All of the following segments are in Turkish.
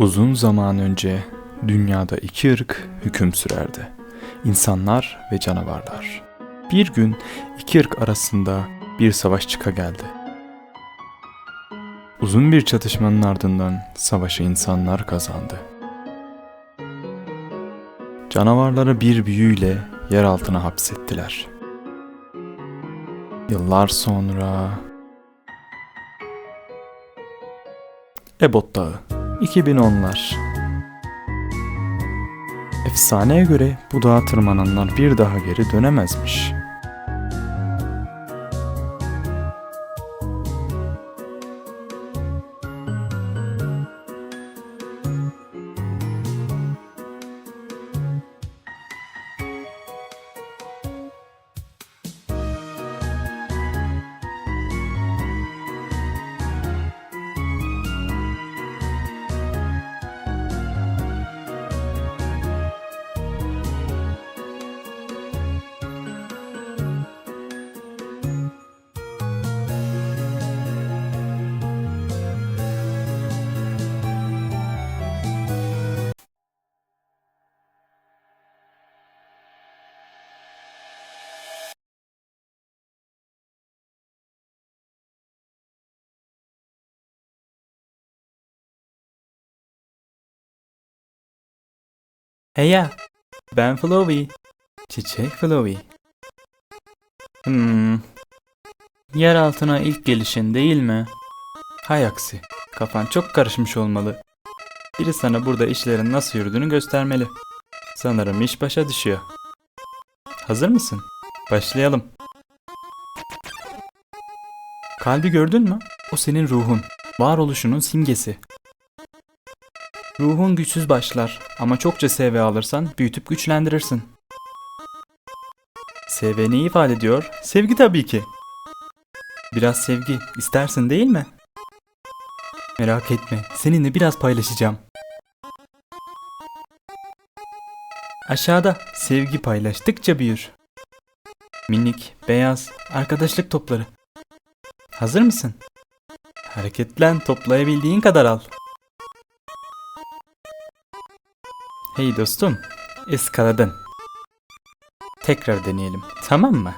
Uzun zaman önce dünyada iki ırk hüküm sürerdi. İnsanlar ve canavarlar. Bir gün iki ırk arasında bir savaş çıka geldi. Uzun bir çatışmanın ardından savaşı insanlar kazandı. Canavarları bir büyüyle yer altına hapsettiler. Yıllar sonra Ebot Dağı 2010'lar Efsaneye göre bu dağa tırmananlar bir daha geri dönemezmiş. Hey ya, ben Flowey. Çiçek Flowey. Hmm. Yer altına ilk gelişin değil mi? Hay aksi, kafan çok karışmış olmalı. Biri sana burada işlerin nasıl yürüdüğünü göstermeli. Sanırım iş başa düşüyor. Hazır mısın? Başlayalım. Kalbi gördün mü? O senin ruhun, varoluşunun simgesi. Ruhun güçsüz başlar ama çokça SV alırsan büyütüp güçlendirirsin. SV neyi ifade ediyor? Sevgi tabii ki. Biraz sevgi istersin değil mi? Merak etme, seninle biraz paylaşacağım. Aşağıda sevgi paylaştıkça büyür. Minik, beyaz, arkadaşlık topları. Hazır mısın? Hareketlen, toplayabildiğin kadar al. Hey dostum, ıskaladın. Tekrar deneyelim, tamam mı?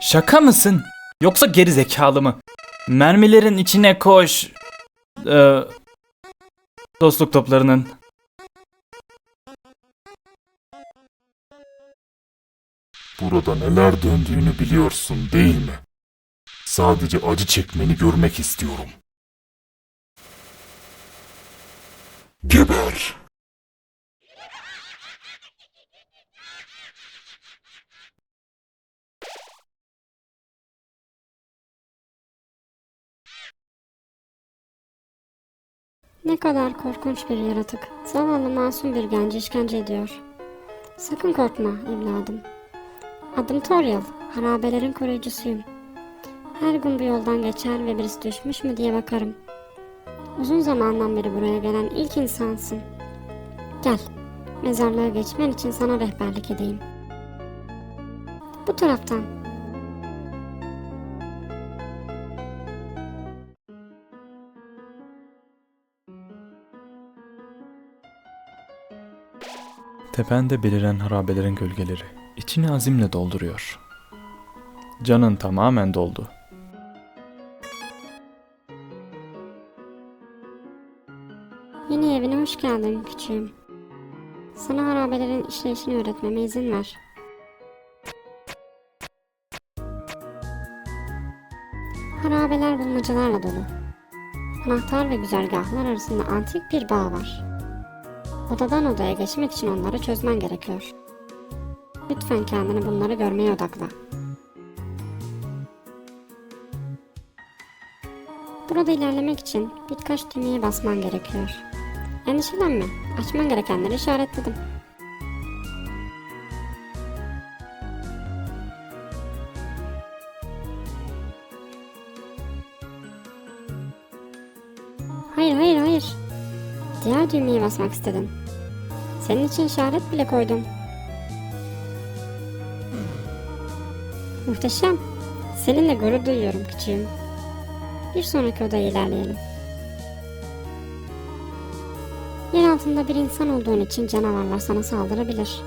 Şaka mısın? Yoksa geri zekalı mı? Mermilerin içine koş. Ee, dostluk toplarının. Burada neler döndüğünü biliyorsun değil mi? Sadece acı çekmeni görmek istiyorum. Geber! Ne kadar korkunç bir yaratık. Zavallı masum bir genci işkence ediyor. Sakın korkma evladım. Adım Toriel. Harabelerin koruyucusuyum. Her gün bu yoldan geçer ve birisi düşmüş mü diye bakarım. Uzun zamandan beri buraya gelen ilk insansın. Gel. Mezarlığa geçmen için sana rehberlik edeyim. Bu taraftan. Tepende beliren harabelerin gölgeleri içini azimle dolduruyor. Canın tamamen doldu. Geldin küçüğüm. Sana harabelerin işleyişini öğretmeme izin ver. Harabeler bulmacalarla dolu. Anahtar ve güzergahlar arasında antik bir bağ var. Odadan odaya geçmek için onları çözmen gerekiyor. Lütfen kendini bunları görmeye odakla. Burada ilerlemek için birkaç düğmeye basman gerekiyor. Endişelenme, açman gerekenleri işaretledim. Hayır, hayır, hayır. Diğer düğmeye basmak istedim. Senin için işaret bile koydum. Muhteşem. Seninle gurur duyuyorum küçüğüm. Bir sonraki odaya ilerleyelim. Altında bir insan olduğun için canavarlar sana saldırabilir.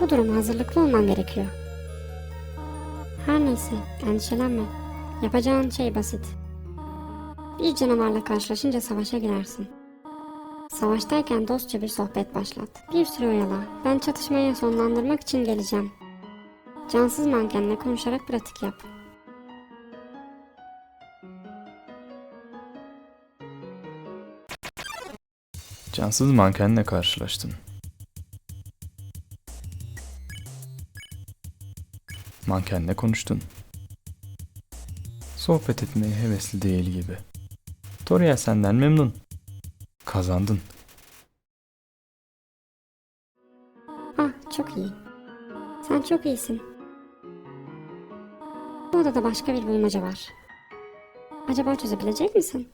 Bu duruma hazırlıklı olman gerekiyor. Her neyse, endişelenme. Yapacağın şey basit. Bir canavarla karşılaşınca savaşa girersin. Savaştayken dostça bir sohbet başlat. Bir süre oyala. Ben çatışmayı sonlandırmak için geleceğim. Cansız mankenle konuşarak pratik yap. Cansız mankenle karşılaştın. Mankenle konuştun. Sohbet etmeye hevesli değil gibi. Toriel senden memnun. Kazandın. Ah çok iyi. Sen çok iyisin. Bu odada başka bir bulmaca var. Acaba çözebilecek misin?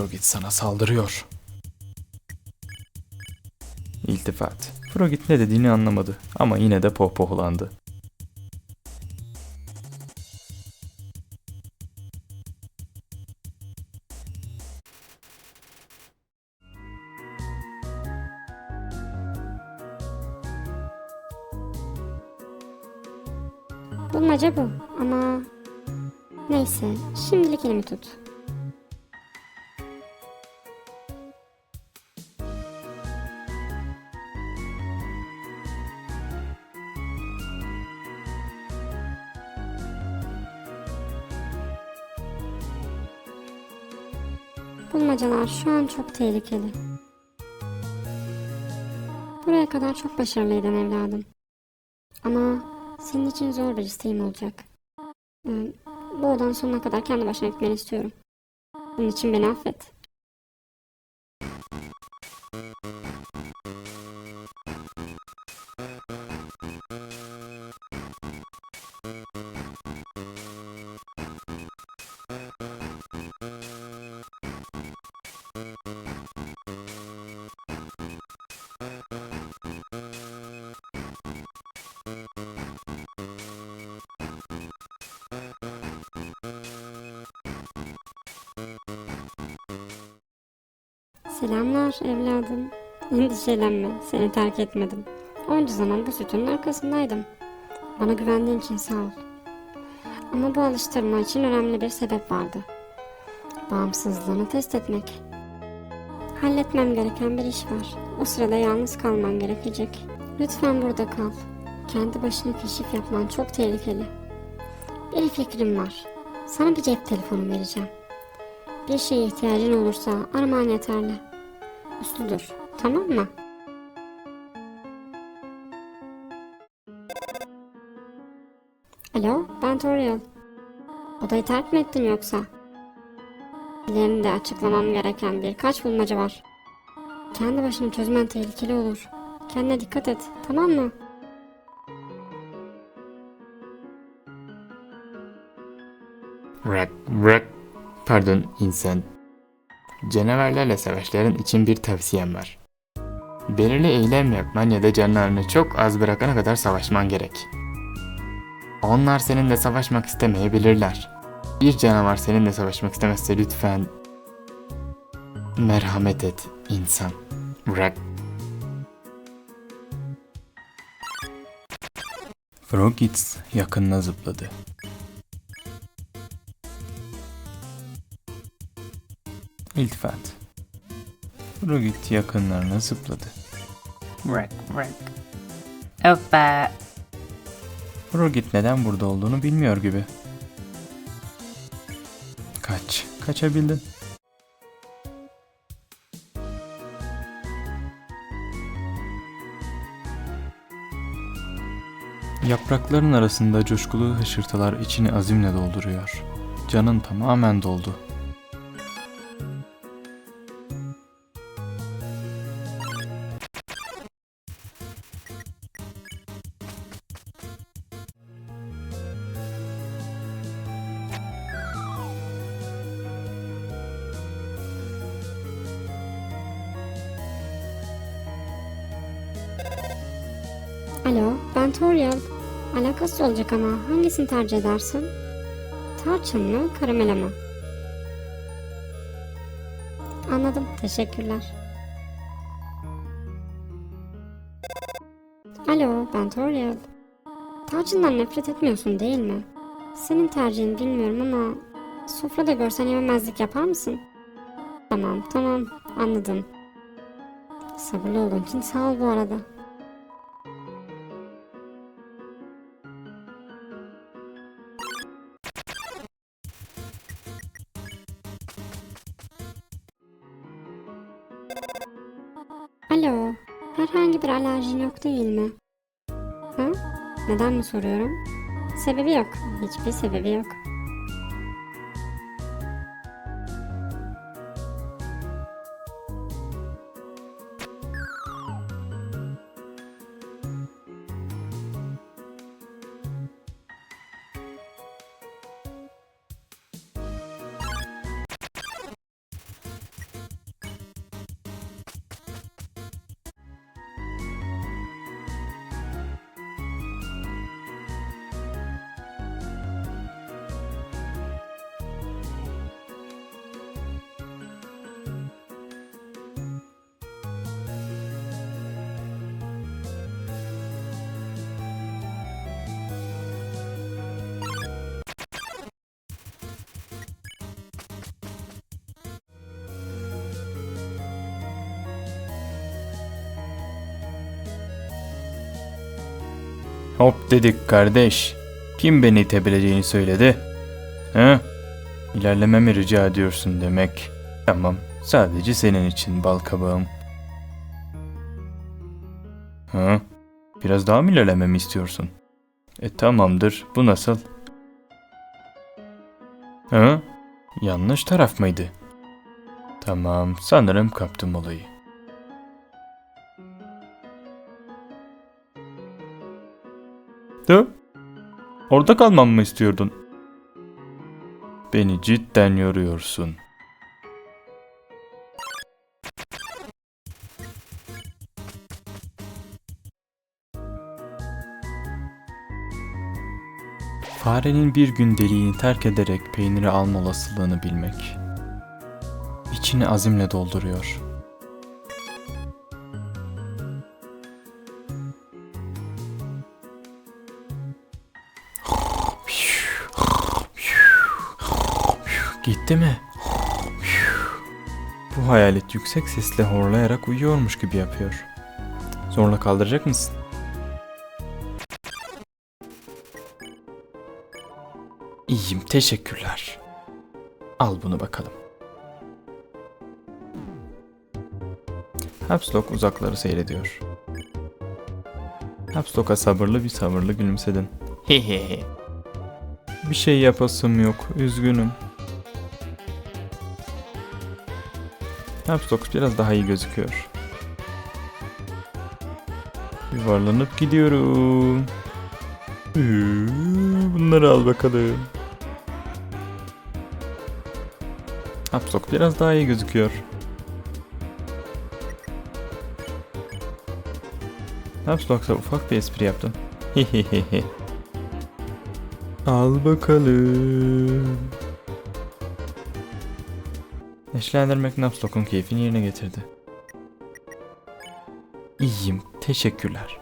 Frogit sana saldırıyor. İltifat. Frogit ne dediğini anlamadı ama yine de pohpohlandı. Bulmaca bu ama... Neyse şimdilik elimi tut. Şu an çok tehlikeli. Buraya kadar çok başarılıydın evladım. Ama senin için zor bir isteğim olacak. Ee, Bu odanın sonuna kadar kendi başına gitmeni istiyorum. Bunun için beni affet. Evladım. Endişelenme, seni terk etmedim. Onca zaman bu sütunun arkasındaydım. Bana güvendiğin için sağ ol. Ama bu alıştırma için önemli bir sebep vardı. Bağımsızlığını test etmek. Halletmem gereken bir iş var. O sırada yalnız kalman gerekecek. Lütfen burada kal. Kendi başına keşif yapman çok tehlikeli. Bir fikrim var. Sana bir cep telefonu vereceğim. Bir şeye ihtiyacın olursa araman yeterli. Uslu tamam mı? Alo, ben Toriel. Odayı terk mi ettin yoksa? İlerinde açıklamam gereken birkaç bulmaca var. Kendi başına çözmen tehlikeli olur. Kendine dikkat et, tamam mı? Rak, rak. Pardon insan. Canavarlarla savaşların için bir tavsiyem var. Belirli eylem yapman ya da canlarını çok az bırakana kadar savaşman gerek. Onlar seninle savaşmak istemeyebilirler. Bir canavar seninle savaşmak istemezse lütfen merhamet et insan. Rak. Frogit yakınına zıpladı. İltifat. Frogit yakınlarına zıpladı. Wreck, wreck. Hoppa. Frogit neden burada olduğunu bilmiyor gibi. Kaç. Kaçabildin. Yaprakların arasında coşkulu hışırtılar içini azimle dolduruyor. Canın tamamen doldu. Toriel. Alakasız olacak ama hangisini tercih edersin? Tarçın mı, karamele mi? Anladım, teşekkürler. Alo, ben Toriel. Tarçından nefret etmiyorsun değil mi? Senin tercihin bilmiyorum ama sofrada görsen yememezlik yapar mısın? Tamam, tamam, anladım. Sabırlı olduğun için sağ ol bu arada. Yok değil mi? Ha? Neden mi soruyorum? Sebebi yok. Hiçbir sebebi yok. Hop dedik kardeş. Kim beni itebileceğini söyledi? He? İlerlememi rica ediyorsun demek. Tamam. Sadece senin için bal kabağım. Hı? Biraz daha mı ilerlememi istiyorsun? E tamamdır. Bu nasıl? Hı? Yanlış taraf mıydı? Tamam. Sanırım kaptım olayı. De? Orada kalmamı mı istiyordun? Beni cidden yoruyorsun. Farenin bir gün deliğini terk ederek peyniri alma olasılığını bilmek. İçini azimle dolduruyor. Gitti mi? Bu hayalet yüksek sesle horlayarak uyuyormuş gibi yapıyor. Zorla kaldıracak mısın? İyiyim, teşekkürler. Al bunu bakalım. Hapslock uzakları seyrediyor. Hapslock'a sabırlı bir sabırlı gülümsedin. Hehehe. Bir şey yapasım yok, üzgünüm. Hapslock biraz daha iyi gözüküyor. Yuvarlanıp gidiyorum. Bunları al bakalım. Hapslock biraz daha iyi gözüküyor. Hapslock'sa ufak bir espri yaptım. Hehehehe. al bakalım. Neşelendirmek Knapslock'un keyfini yerine getirdi. İyiyim, teşekkürler.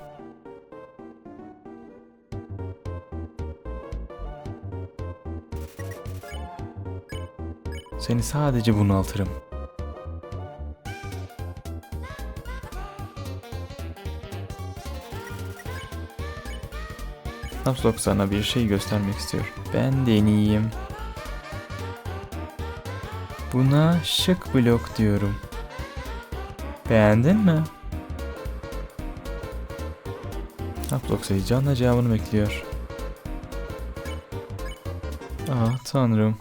Seni sadece bunaltırım. Knapslock sana bir şey göstermek istiyor. Ben deneyeyim. Buna şık blok diyorum. Beğendin mi? Uplox heyecanla cevabını bekliyor. Ah tanrım.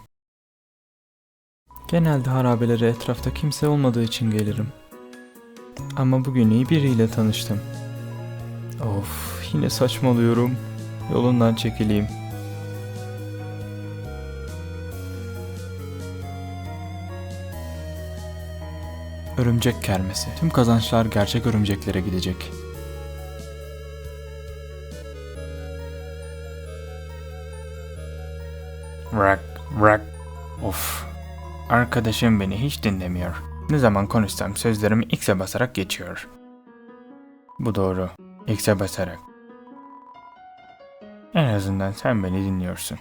Genelde harabelere etrafta kimse olmadığı için gelirim. Ama bugün iyi biriyle tanıştım. Of yine saçmalıyorum. Yolundan çekileyim. Örümcek Kermesi. Tüm kazançlar gerçek örümceklere gidecek. Rak, rak. Of. Arkadaşım beni hiç dinlemiyor. Ne zaman konuşsam sözlerimi X'e basarak geçiyor. Bu doğru. X'e basarak. En azından sen beni dinliyorsun.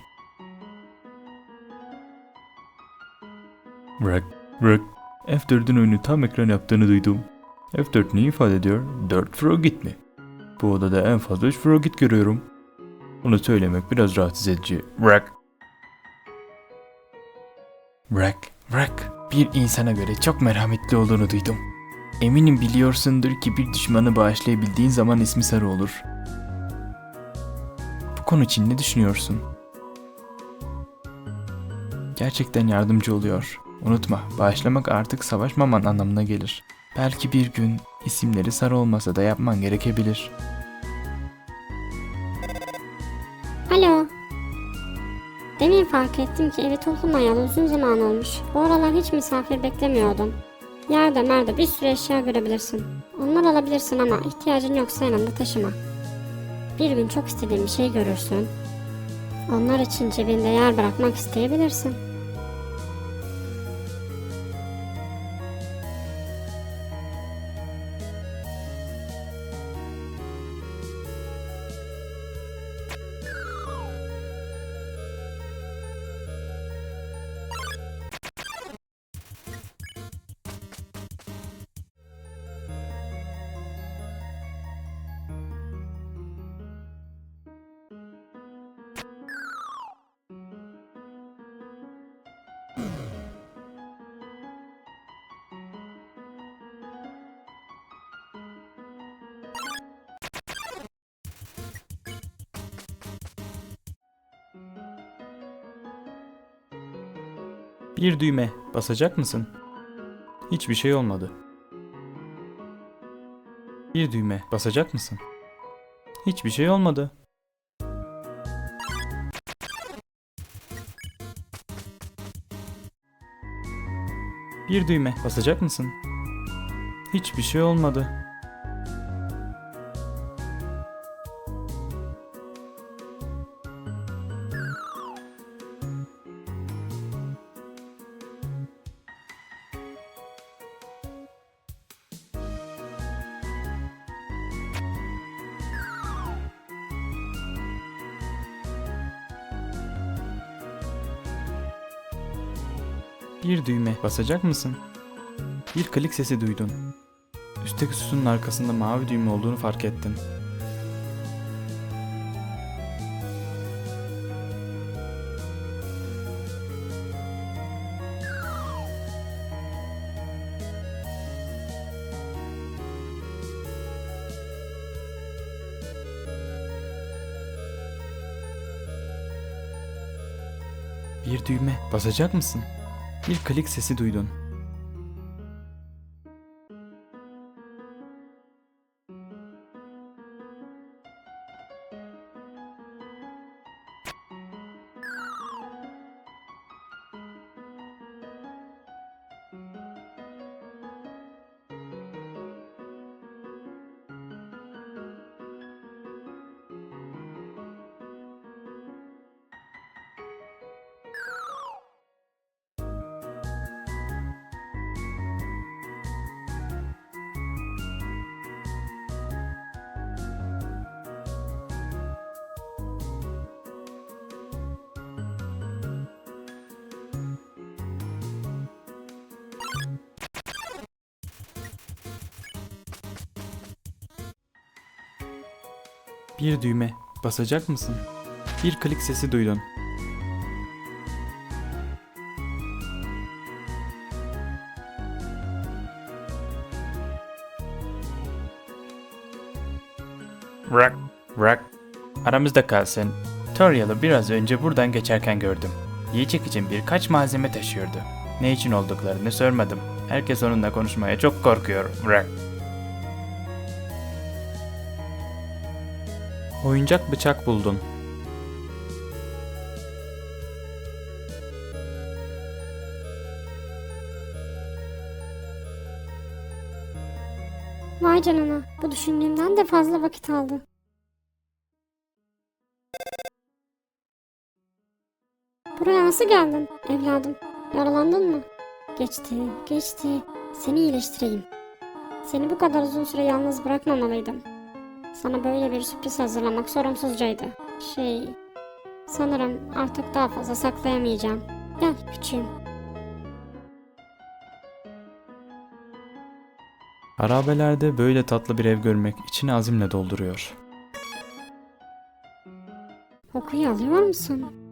Bırak, bırak. F4'ün oyunu tam ekran yaptığını duydum. F4 ne ifade ediyor? 4 frogit mi? Bu odada en fazla 3 frogit görüyorum. Onu söylemek biraz rahatsız edici. Bırak. Bırak, bırak. Bir insana göre çok merhametli olduğunu duydum. Eminim biliyorsundur ki bir düşmanı bağışlayabildiğin zaman ismi sarı olur. Bu konu için ne düşünüyorsun? Gerçekten yardımcı oluyor. Unutma, bağışlamak artık savaşmaman anlamına gelir. Belki bir gün isimleri sarı olmasa da yapman gerekebilir. Alo. Demin fark ettim ki evi toplamayalı uzun zaman olmuş. Bu aralar hiç misafir beklemiyordum. Yerde merde bir sürü eşya görebilirsin. Onlar alabilirsin ama ihtiyacın yoksa yanında taşıma. Bir gün çok istediğin bir şey görürsün. Onlar için cebinde yer bırakmak isteyebilirsin. Bir düğme basacak mısın? Hiçbir şey olmadı. Bir düğme basacak mısın? Hiçbir şey olmadı. Bir düğme basacak mısın? Hiçbir şey olmadı. Basacak mısın? Bir klik sesi duydun. Üstteki sütunun arkasında mavi düğme olduğunu fark ettin. Bir düğme basacak mısın? Bir klik sesi duydun. Bir düğme basacak mısın? Bir klik sesi duydun. Bırak, bırak. Aramızda kalsın. Toriel'ı biraz önce buradan geçerken gördüm. Yiyecek için birkaç malzeme taşıyordu. Ne için olduklarını sormadım. Herkes onunla konuşmaya çok korkuyor. Bırak. Oyuncak bıçak buldun. Vay canına, bu düşündüğümden de fazla vakit aldı. Buraya nasıl geldin evladım? Yaralandın mı? Geçti, geçti. Seni iyileştireyim. Seni bu kadar uzun süre yalnız bırakmamalıydım. Sana böyle bir sürpriz hazırlamak sorumsuzcaydı. Şey... Sanırım artık daha fazla saklayamayacağım. Gel küçüğüm. Harabelerde böyle tatlı bir ev görmek içini azimle dolduruyor. Kokuyu alıyor musun?